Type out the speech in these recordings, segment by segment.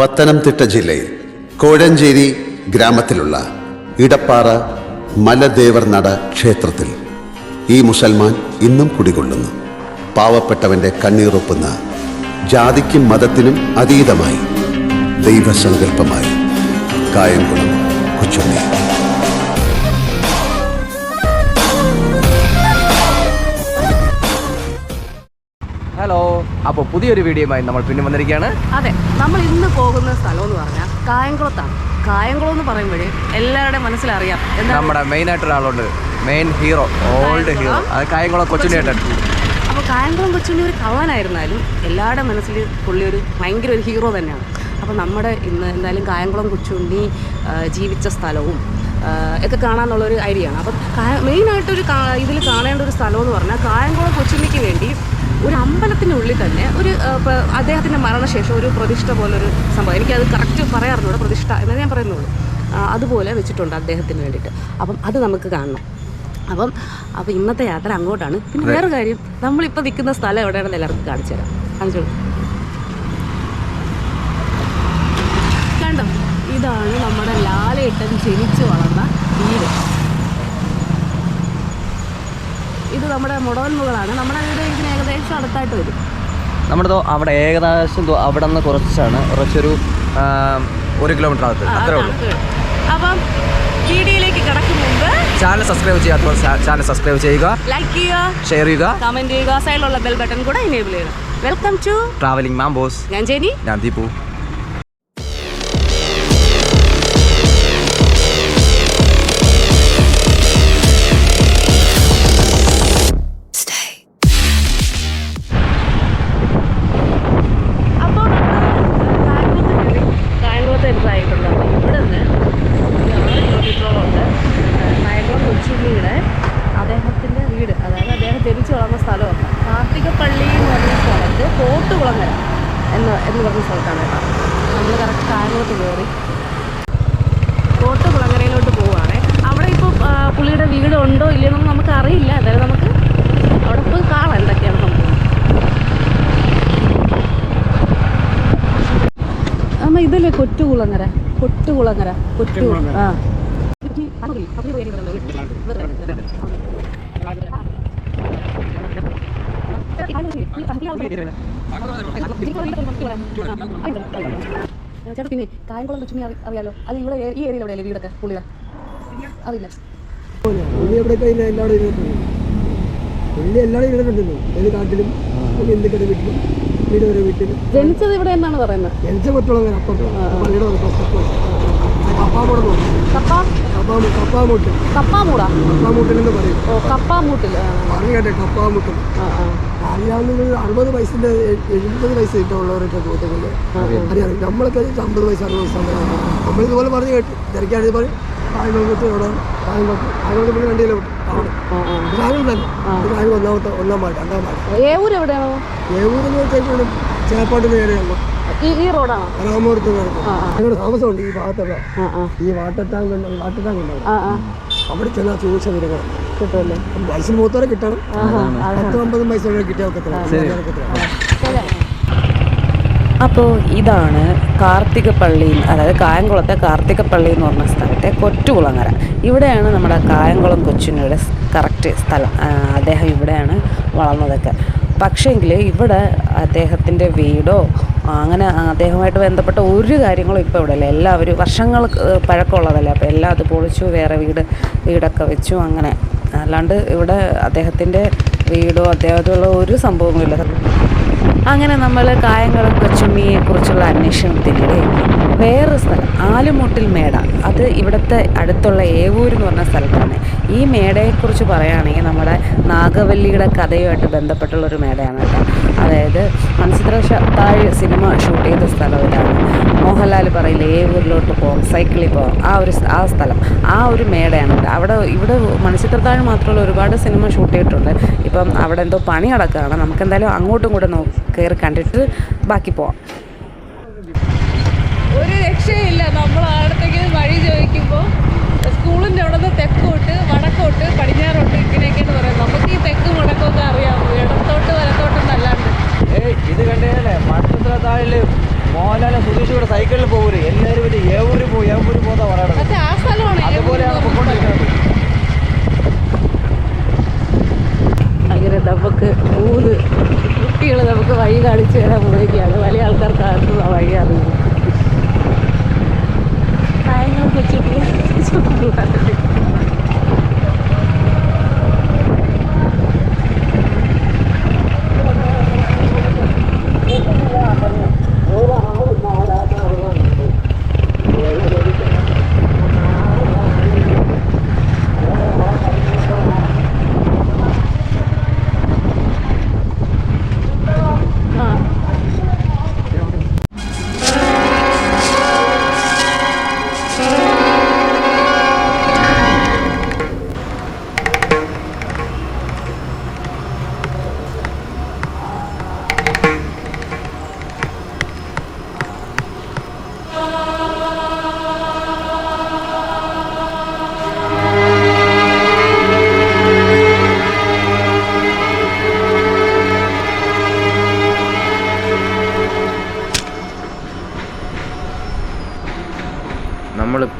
പത്തനംതിട്ട ജില്ലയിൽ കോഴഞ്ചേരി ഗ്രാമത്തിലുള്ള ഇടപ്പാറ മലദേവർ നട ക്ഷേത്രത്തിൽ ഈ മുസൽമാൻ ഇന്നും കുടികൊള്ളുന്നു. പാവപ്പെട്ടവന്റെ കണ്ണീറൊപ്പുന്ന ജാതിക്കും മതത്തിനും അതീതമായി ദൈവസങ്കല്പമായി കായംകുളം കൊച്ചുണ്ണി. ഹലോ അപ്പോൾ പുതിയൊരു വീഡിയോയുമായി നമ്മൾ പിന്നെ വന്നിരിക്കുകയാണ്. അതെ നമ്മൾ ഇന്ന് പോകുന്ന സ്ഥലം എന്ന് പറഞ്ഞാൽ കായംകുളത്താണ്. കായംകുളം എന്ന് പറയുമ്പോഴേ എല്ലാവരുടെയും മനസ്സിലറിയാം എന്താ നമ്മുടെ മെയിൻ ആയിട്ട് ഒരാളുണ്ട് മെയിൻ ഹീറോ ഓൾഡ് ഹീറോ അത് കായംകുളം കൊച്ചുണ്ണിയേട്ടൻ അപ്പോൾ കായംകുളം കൊച്ചുണ്ണി ഒരു കള്ളനായിരുന്നാലും എല്ലാവരുടെ മനസ്സിൽ പുള്ളി ഒരു ഭയങ്കര ഒരു ഹീറോ തന്നെയാണ്. അപ്പോൾ നമ്മുടെ ഇന്ന് എന്തായാലും കായംകുളം കൊച്ചുണ്ണി ജീവിച്ച സ്ഥലവും ഒക്കെ കാണാന്നുള്ളൊരു ഐഡിയ ആണ് അപ്പം മെയിനായിട്ടൊരു ഇതിൽ കാണേണ്ട ഒരു സ്ഥലം എന്ന് പറഞ്ഞാൽ കായംകുളം കൊച്ചുണ്ണിക്ക് വേണ്ടി ഒരു അമ്പലത്തിനുള്ളിൽ തന്നെ ഒരു അദ്ദേഹത്തിന്റെ മരണശേഷം ഒരു പ്രതിഷ്ഠ പോലൊരു സംഭവം. എനിക്കത് കറക്റ്റ് പറയാറുണ്ട് പ്രതിഷ്ഠ എന്നേ ഞാൻ പറയുന്നുള്ളൂ. അതുപോലെ വെച്ചിട്ടുണ്ട് അദ്ദേഹത്തിന് വേണ്ടിയിട്ട്. അപ്പം അത് നമുക്ക് കാണണം. അപ്പം അപ്പം ഇന്നത്തെ യാത്ര അങ്ങോട്ടാണ്. പിന്നെ വേറെ കാര്യം നമ്മളിപ്പോൾ നിൽക്കുന്ന സ്ഥലം എവിടെയാണെന്ന് എല്ലാവർക്കും കാണിച്ചു തരാം. കാണിച്ചോളൂ. കണ്ടോ? ഇതാണ് നമ്മുടെ ലാലേട്ടൻ ജനിച്ചു വളർന്ന വീട് ഇത് നമ്മുടെ മുടവൻമുകളാണ് നമ്മുടെ വീട് ഇതിന് ഏകദേശം അടുത്തായിട്ട് വരും. നമ്മുടെ അവിടെ ഏകദേശം അവിടെ നിന്ന് കുറച്ചാണ്. കുറച്ചൊരു ഒരു കിലോമീറ്റർ അകത്ത്. അത്രേ അത് ഉള്ളൂ. അപ്പം വീഡിയോയിലേക്ക് കടക്കും മുമ്പ് ചാനൽ സബ്സ്ക്രൈബ് ചെയ്യാത്തവർ ചാനൽ സബ്സ്ക്രൈബ് ചെയ്യുക. ലൈക്ക് ചെയ്യുക ഷെയർ ചെയ്യുക. കമന്റ് ചെയ്യുക സൈഡിലുള്ള ബെൽ ബട്ടൺ കൂടെ എനേബിൾ ചെയ്യുക. വെൽക്കം ടു ട്രാവലിംഗ് മാംബോസ് ഞാൻ ജെനി ഞാൻ ദീപു. അമ്മ കൊട്ടുകുളങ്ങര കൊട്ടുകുളങ്ങര കൊറ്റു. ആ. ചേട്ടാ പിന്നെ കായംകുളം ലക്ഷ്മി അറിയാലോ? അത് ഇവിടെ ഈ ഏരിയയിൽ എവിടെയല്ലേ വീടൊക്കെ? പുള്ളിയുടെ? അറിയില്ല. എല്ലാവരും എല്ലാവരും ഇരുന്നിട്ടുണ്ടല്ലോ ഏത് കാട്ടിലും? എന്തൊക്കെ വീട്ടിലും? വീട് ഒരു വീട്ടിൽ ജനിച്ചത് ഇവിടെ എന്നാണ് പറയുന്നത്? ജനിച്ച കപ്പാമൂടെ പറയും. ഓ കപ്പാമൂട്ടിൽ പറഞ്ഞു കേട്ടെ അറിയാവുന്നത് അറുപത് വയസ്സിന്റെ എ- എഴുപത് വയസ്സ് ചോദിക്കുന്നത് അറിയാം. നമ്മളൊക്കെ അമ്പത് വയസ്സ് അറുപത് വയസ്സാണ് നമ്മളിതുപോലെ പറഞ്ഞു കേട്ടു തിരക്കാണെങ്കിൽ പറയും. പിന്നെ വണ്ടിയിലെ തന്നെ. കായംകുളം ഒന്നാമത്തെ ഒന്നാം പാട്ട് രണ്ടാം പാട്ട്. ഏ ഊര് എവിടെയാണോ? ഏവൂരെന്ന് വെച്ചാൽ ഇവിടെ ചേപ്പാട്ടിന് നേരെയുള്ള ഈ റോഡാണോ? രാമപുരത്ത്. ഞങ്ങളുടെ താമസമുണ്ട് ഈ ആ ഈ ഉണ്ടാവും ആ ആ. അവിടെ ചെന്നാൽ ചോദിച്ച വിവരങ്ങൾ കിട്ടുമല്ലേ വയസ്സിന് മൂത്തോരെ കിട്ടണം. പത്തും അമ്പതും വയസ്സുള്ള കിട്ടിയാൽ ശരി. അപ്പോൾ ഇതാണ് കാർത്തികപ്പള്ളി അതായത് കായംകുളത്തെ കാർത്തികപ്പള്ളി എന്ന് പറഞ്ഞ സ്ഥലത്തെ കൊറ്റുകുളങ്ങര. ഇവിടെയാണ് നമ്മുടെ കായംകുളം കൊച്ചുണ്ണിയുടെ കറക്റ്റ് സ്ഥലം. അദ്ദേഹം ഇവിടെയാണ് വളർന്നതൊക്കെ. പക്ഷേങ്കിൽ ഇവിടെ അദ്ദേഹത്തിന്റെ വീടോ അങ്ങനെ അദ്ദേഹവുമായിട്ട് ബന്ധപ്പെട്ട ഒരു കാര്യങ്ങളും ഇപ്പോൾ ഇവിടെ ഇല്ല എല്ലാവരും വർഷങ്ങൾ പഴക്കമുള്ളതല്ലേ. അപ്പോൾ എല്ലാം അത് പൊളിച്ചു വേറെ വീട് വീടൊക്കെ വെച്ചു അങ്ങനെ. അല്ലാണ്ട് ഇവിടെ അദ്ദേഹത്തിന്റെ വീടോ അദ്ദേഹത്തുള്ള ഒരു സംഭവമില്ല അങ്ങനെ നമ്മൾ കായംകുളം കൊച്ചുമ്മിയെ കുറിച്ചുള്ള അന്വേഷണത്തിനിടെ വേറൊരു സ്ഥലം ആലുമുട്ടിൽ മേട. അത് ഇവിടുത്തെ അടുത്തുള്ള ഏവൂർ എന്ന് പറഞ്ഞ സ്ഥലത്താണ്. ഈ മേടയെക്കുറിച്ച് പറയുകയാണെങ്കിൽ നമ്മുടെ നാഗവല്ലിയുടെ കഥയുമായിട്ട് ബന്ധപ്പെട്ടുള്ളൊരു മേടയാണ് കേട്ടോ. അതായത് മൺചിത്ര താഴ് സിനിമ ഷൂട്ട് ചെയ്ത സ്ഥലം പറയില്ല ഏവൂരിലോട്ട് പോകും സൈക്കിളിൽ പോകും ആ ഒരു ആ സ്ഥലം ആ ഒരു മേടയാണ് അവിടെ ഇവിടെ മണിച്ചിത്രത്താഴ് മാത്രമല്ല ഒരുപാട് സിനിമ ഷൂട്ട് ചെയ്തിട്ടുണ്ട്. ഇപ്പം അവിടെ എന്തോ പണി നടക്കുകയാണ്. നമുക്ക് എന്തായാലും അങ്ങോട്ടും കൂടെ നോ കയറി കണ്ടിട്ട് ബാക്കി പോവാം. ഒരു രക്ഷയില്ല. നമ്മൾ ആടത്തേക്ക് വഴി ചോദിക്കുമ്പോൾ സ്കൂളിന്റെ അവിടെ നിന്ന് തെക്കോട്ട് വടക്കോട്ട് പടിഞ്ഞാറോട്ട് ഇങ്ങനെയൊക്കെയാണ് പറയുന്നത് നമുക്ക് ഈ തെക്കും വടക്കമൊക്കെ 对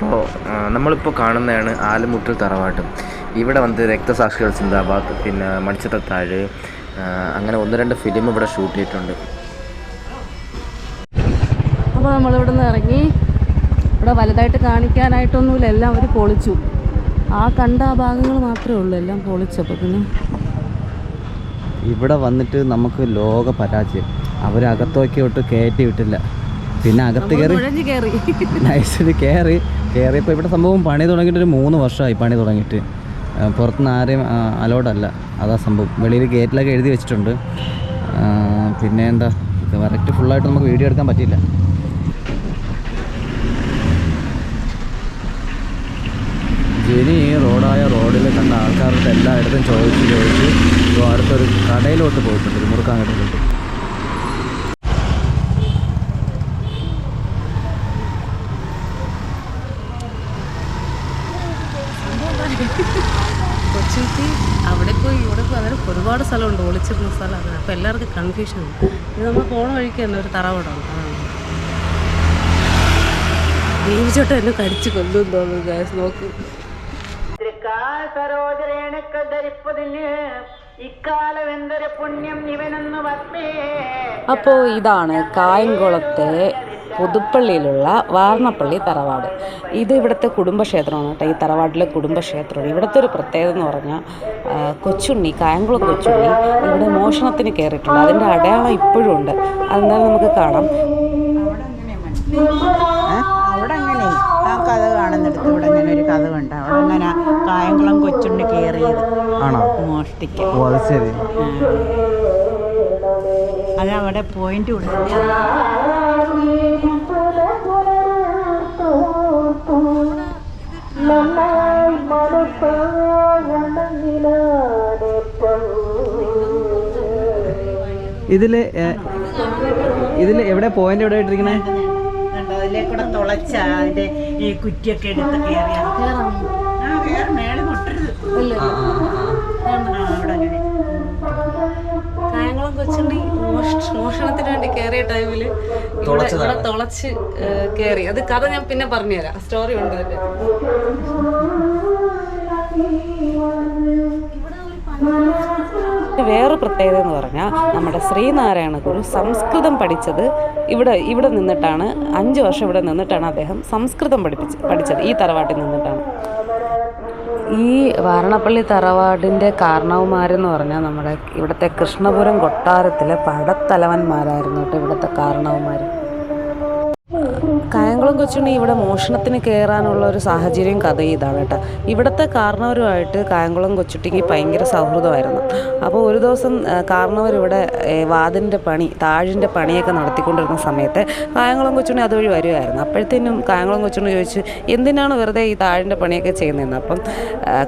നമ്മളിപ്പോൾ നമ്മളിപ്പോൾ കാണുന്നതാണ് ആലുമുട്ടിൽ തറവാട്ട്. ഇവിടെ വന്ന് രക്തസാക്ഷികൾ സിന്ദാബാദ് പിന്നെ മണിച്ചിത്രത്താഴ് അങ്ങനെ ഒന്ന് രണ്ട് ഫിലിം ഇവിടെ ഷൂട്ട് ചെയ്തിട്ടുണ്ട്. അപ്പോൾ നമ്മളിവിടെ നിന്ന് ഇറങ്ങി. ഇവിടെ വലുതായിട്ട് കാണിക്കാനായിട്ടൊന്നുമില്ല എല്ലാം അവർ പൊളിച്ചു. ആ കണ്ട ആ ഭാഗങ്ങൾ മാത്രമേ ഉള്ളൂ എല്ലാം പൊളിച്ചപ്പോൾ പിന്നെ ഇവിടെ വന്നിട്ട് നമുക്ക് ലോക പരാജയം. അവരകത്തോക്കോട്ട് കയറ്റി വിട്ടില്ല. പിന്നെ അകത്ത് കയറി നൈസിൽ കയറി കയറിയപ്പോൾ ഇവിടെ സംഭവം പണി തുടങ്ങിയിട്ട് ഒരു മൂന്ന് വർഷമായി പണി തുടങ്ങിയിട്ട്. പുറത്തുനിന്ന് ആരെയും അലോഡല്ല അതാ സംഭവം. വെളിയിൽ ഗേറ്റിലൊക്കെ എഴുതി വെച്ചിട്ടുണ്ട്. പിന്നെ എന്താ? കറക്റ്റ് ഫുള്ളായിട്ട് നമുക്ക് വീഡിയോ എടുക്കാൻ പറ്റില്ല ഇനി ഈ റോഡായ റോഡിൽ കണ്ട ആൾക്കാരുടെ എല്ലായിടത്തും ചോദിച്ച് ചോദിച്ച് അടുത്തൊരു കടയിലോട്ട് പോയിട്ടുണ്ട്. മുറുക്കാൻ കടയിലോട്ട് കൊച്ചിക്ക് അവിടെ പോയി ഇവിടെ പോയി. അങ്ങനെ ഒരുപാട് സ്ഥലമുണ്ട്. ഒളിച്ചിരുന്ന സ്ഥലമാണ് അപ്പോൾ എല്ലാവർക്കും കൺഫ്യൂഷൻ ഉണ്ട്. ഇത് നമ്മൾ പോണ വഴിക്ക് തന്നെ ഒരു തറവാടാണ്. അതാണ്. ദേവിച്ചോട്ടം എന്നെ കടിച്ച് കൊല്ലും തോന്നുന്നു നോക്ക്. അപ്പോൾ ഇതാണ് കായംകുളത്തെ പുതുപ്പള്ളിയിലുള്ള വാർണപ്പള്ളി തറവാട്. ഇത് ഇവിടുത്തെ കുടുംബക്ഷേത്രമാണ് കേട്ടോ. ഈ തറവാട്ടിലെ കുടുംബക്ഷേത്രമാണ് ഇവിടുത്തെ ഒരു പ്രത്യേകത എന്ന് പറഞ്ഞാൽ കൊച്ചുണ്ണി കായംകുളം കൊച്ചുണ്ണി ഇവിടെ മോഷണത്തിന് കയറിയിട്ടുണ്ട് അതിന്റെ അടയാളം ഇപ്പോഴും ഉണ്ട്. അതെന്തായാലും നമുക്ക് കാണാം അവിടെ അങ്ങനെ ആ കഥ കാണുന്നിടത്ത് ഇവിടെ ഇങ്ങനെ ഒരു കഥ ഉണ്ട് അവിടെ അങ്ങനെ കായംകുളം കൊച്ചുണ്ട് കയറിയത്. ആണോ? ഓ അത് ശരി. അത് അവിടെ പോയിന്റ് കൊടുത്തില്ല ഇതിൽ എവിടെ? പോയിന്റ് എവിടെ ഇട്ടിരിക്കണേ? കണ്ടോ? അതിലേക്കൂടെ തുളച്ച അതിന്റെ ഈ കുറ്റിയൊക്കെ എടുത്ത് കയറിയ മോഷണത്തിന് വേണ്ടി കയറിയ ടൈമിൽ ഇവിടെ ഇവിടെ തുളച്ച് കയറി അത് കഥ ഞാൻ പിന്നെ പറഞ്ഞുതരാം. സ്റ്റോറി ഉണ്ട് അതിന്റെ. വേറെ പ്രത്യേകത എന്ന് പറഞ്ഞാൽ നമ്മുടെ ശ്രീനാരായണ ഗുരു സംസ്കൃതം പഠിച്ചത് ഇവിടെ ഇവിടെ നിന്നിട്ടാണ്. അഞ്ച് വർഷം ഇവിടെ നിന്നിട്ടാണ് അദ്ദേഹം സംസ്കൃതം പഠിപ്പിച്ച് പഠിച്ചത്. ഈ തറവാട്ടിൽ നിന്നിട്ടാണ്. ഈ വാരണപ്പള്ളി തറവാടിന്റെ കാരണവന്മാരെന്ന് പറഞ്ഞാൽ നമ്മുടെ ഇവിടുത്തെ കൃഷ്ണപുരം കൊട്ടാരത്തിലെ പടത്തലവന്മാരായിരുന്നു കേട്ടോ ഇവിടുത്തെ കാരണവന്മാർ കായംകുളം കൊച്ചുണ്ണി ഇവിടെ മോഷണത്തിന് കയറാനുള്ള ഒരു സാഹചര്യം കഥ ഇതാണ് കേട്ടോ. ഇവിടുത്തെ കാരണവരുമായിട്ട് കായംകുളം കൊച്ചുട്ടിക്ക് ഭയങ്കര സൗഹൃദമായിരുന്നു. അപ്പോൾ ഒരു ദിവസം കാരണവർ ഇവിടെ വാതിന്റെ പണി താഴിന്റെ പണിയൊക്കെ നടത്തിക്കൊണ്ടിരുന്ന സമയത്ത് കായംകുളം കൊച്ചുണ്ണി അതുവഴി വരുമായിരുന്നു അപ്പോഴത്തേനും കായംകുളം കൊച്ചുണ്ണി ചോദിച്ചു എന്തിനാണ് വെറുതെ ഈ താഴിന്റെ പണിയൊക്കെ ചെയ്യുന്നതെന്ന്? അപ്പം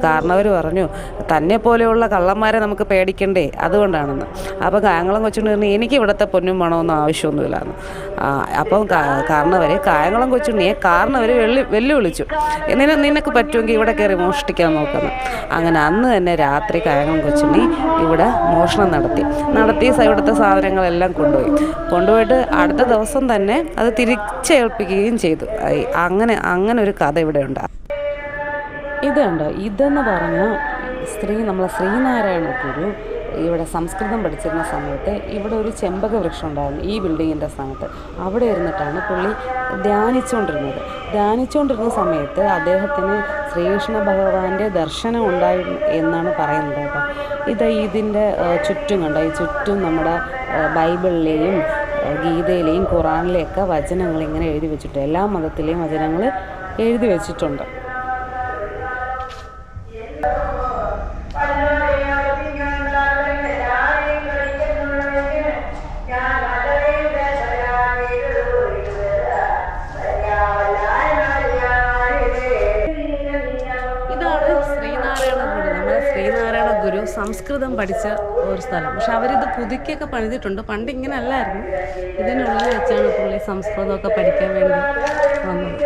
കാരണവർ പറഞ്ഞു തന്നെ പോലെയുള്ള കള്ളന്മാരെ നമുക്ക് പേടിക്കണ്ടേ അതുകൊണ്ടാണെന്ന്. അപ്പോൾ കായംകുളം കൊച്ചുണ്ണി പറഞ്ഞു എനിക്ക് ഇവിടുത്തെ പൊന്നും പണമൊന്നും ആവശ്യമൊന്നുമില്ലായിരുന്നു അപ്പം കാരണവരെ കായംകുളം കൊച്ചുണ്ണിയെ അവർ വെള്ളി വെല്ലുവിളിച്ചു. നിന നിനക്ക് പറ്റുമെങ്കിൽ ഇവിടെ കയറി മോഷ്ടിക്കാൻ നോക്കുന്നു. അങ്ങനെ അന്ന് തന്നെ രാത്രി കായംകുളം കൊച്ചുണ്ണി ഇവിടെ മോഷണം നടത്തി. നടത്തി ഇവിടുത്തെ സാധനങ്ങളെല്ലാം കൊണ്ടുപോയി. കൊണ്ടുപോയിട്ട് അടുത്ത ദിവസം തന്നെ അത് തിരിച്ചേൽപ്പിക്കുകയും ചെയ്തു. അങ്ങനെ അങ്ങനെ ഒരു കഥ ഇവിടെ ഉണ്ട് ഇതുണ്ടോ ഇതെന്ന് പറഞ്ഞാൽ സ്ത്രീ നമ്മളെ ശ്രീനാരായണ ഗുരു ഇവിടെ സംസ്കൃതം പഠിച്ചിരുന്ന സമയത്ത് ഇവിടെ ഒരു ചെമ്പക വൃക്ഷം ഉണ്ടായിരുന്നു ഈ ബിൽഡിങ്ങിന്റെ സ്ഥാനത്ത്. അവിടെ ഇരുന്നിട്ടാണ് പുള്ളി ധ്യാനിച്ചുകൊണ്ടിരുന്നത് ധ്യാനിച്ചുകൊണ്ടിരുന്ന സമയത്ത് അദ്ദേഹത്തിന് ശ്രീകൃഷ്ണ ഭഗവാന്റെ ദർശനം ഉണ്ടായി എന്നാണ് പറയുന്നത് കേട്ടോ. ഇത് ഇതിന്റെ ചുറ്റും കണ്ടോ? ഈ ചുറ്റും നമ്മുടെ ബൈബിളിലെയും ഗീതയിലെയും ഖുറാനിലെയൊക്കെ വചനങ്ങൾ ഇങ്ങനെ എഴുതി വെച്ചിട്ടുണ്ട് എല്ലാ മതത്തിലെയും വചനങ്ങൾ എഴുതി വെച്ചിട്ടുണ്ട്. സംസ്കൃതം പഠിച്ച ഒരു സ്ഥലം. പക്ഷെ അവരിത് പുതുക്കിയൊക്കെ പണിതിട്ടുണ്ട്. പണ്ട് ഇങ്ങനെ അല്ലായിരുന്നു ഇതിനുള്ളിൽ വെച്ചാണ് പുള്ളി സംസ്കൃതമൊക്കെ പഠിക്കാൻ വേണ്ടി വന്നത്.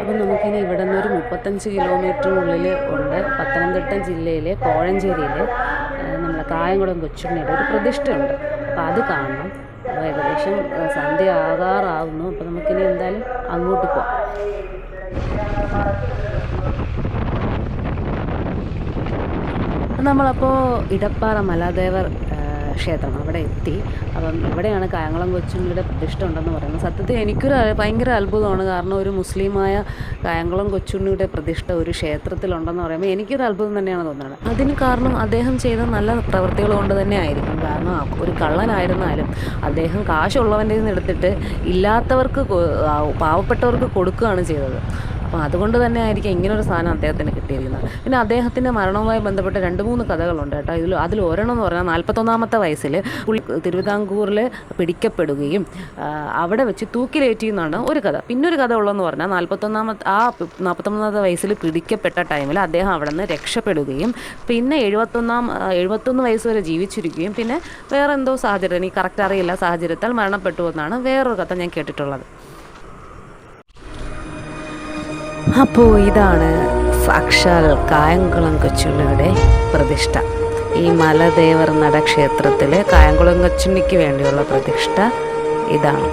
അപ്പം നമുക്കിനി ഇവിടെ നിന്ന് ഒരു മുപ്പത്തഞ്ച് കിലോമീറ്ററിനുള്ളിൽ ഉണ്ട്. പത്തനംതിട്ട ജില്ലയിലെ കോഴഞ്ചേരിയിൽ നമ്മളെ കായംകുളം കൊച്ചുണ്ണിയുടെ ഒരു പ്രതിഷ്ഠയുണ്ട്. അപ്പോൾ അത് കാണണം. അപ്പോൾ ഏകദേശം സന്ധ്യ ആകാറാവുന്നു. അപ്പോൾ നമുക്കിനി എന്തായാലും അങ്ങോട്ട് പോവാം. നമ്മളപ്പോൾ ഇടപ്പാറ മലാദേവർ ക്ഷേത്രം അവിടെ എത്തി. അപ്പം ഇവിടെയാണ് കായംകുളം കൊച്ചുണ്ണിയുടെ പ്രതിഷ്ഠ ഉണ്ടെന്ന് പറയുന്നത്. സത്യത്തിൽ എനിക്കൊരു ഭയങ്കര അത്ഭുതമാണ്. കാരണം ഒരു മുസ്ലിമായ കായംകുളം കൊച്ചുണ്ണിയുടെ പ്രതിഷ്ഠ ഒരു ക്ഷേത്രത്തിലുണ്ടെന്ന് പറയുമ്പോൾ എനിക്കൊരു അത്ഭുതം തന്നെയാണ് തോന്നുന്നത്. അതിന് കാരണം അദ്ദേഹം ചെയ്ത നല്ല പ്രവൃത്തികൾ കൊണ്ട് തന്നെ ആയിരിക്കും. കാരണം ഒരു കള്ളനായിരുന്നാലും അദ്ദേഹം കാശുള്ളവന്റെ നിന്ന് എടുത്തിട്ട് ഇല്ലാത്തവർക്ക് പാവപ്പെട്ടവർക്ക് കൊടുക്കുകയാണ് ചെയ്തത്. അപ്പോൾ അതുകൊണ്ട് തന്നെ ആയിരിക്കും ഇങ്ങനൊരു സാധനം അദ്ദേഹത്തിന് കിട്ടിയിരിക്കുന്നത്. പിന്നെ അദ്ദേഹത്തിന്റെ മരണവുമായി ബന്ധപ്പെട്ട രണ്ട് മൂന്ന് കഥകളുണ്ട് കേട്ടോ. ഇതിൽ അതിൽ ഒരെണ്ണം എന്ന് പറഞ്ഞാൽ നാൽപ്പത്തൊന്നാമത്തെ വയസ്സിൽ തിരുവിതാംകൂറിൽ പിടിക്കപ്പെടുകയും അവിടെ വെച്ച് തൂക്കിലേറ്റി എന്നാണ് ഒരു കഥ. പിന്നൊരു കഥ ഉള്ളതെന്ന് പറഞ്ഞാൽ നാൽപ്പത്തൊന്നാമത്തെ ആ നാൽപ്പത്തൊന്നാമത്തെ വയസ്സിൽ പിടിക്കപ്പെട്ട ടൈമിൽ അദ്ദേഹം അവിടെ നിന്ന് രക്ഷപ്പെടുകയും പിന്നെ എഴുപത്തൊന്നാം എഴുപത്തൊന്ന് വയസ്സ് വരെ ജീവിച്ചിരിക്കുകയും പിന്നെ വേറെ എന്തോ സാഹചര്യം എനിക്ക് കറക്റ്റ് അറിയില്ല സാഹചര്യത്താൽ മരണപ്പെട്ടു എന്നാണ് വേറൊരു കഥ ഞാൻ കേട്ടിട്ടുള്ളത്. അപ്പോൾ ഇതാണ് സാക്ഷാൽ കായംകുളം കൊച്ചുണ്ണിയുടെ പ്രതിഷ്ഠ. ഈ മലദേവർ നടക്ഷേത്രത്തിലെ കായംകുളം കൊച്ചുണ്ണിക്ക് വേണ്ടിയുള്ള പ്രതിഷ്ഠ ഇതാണ്.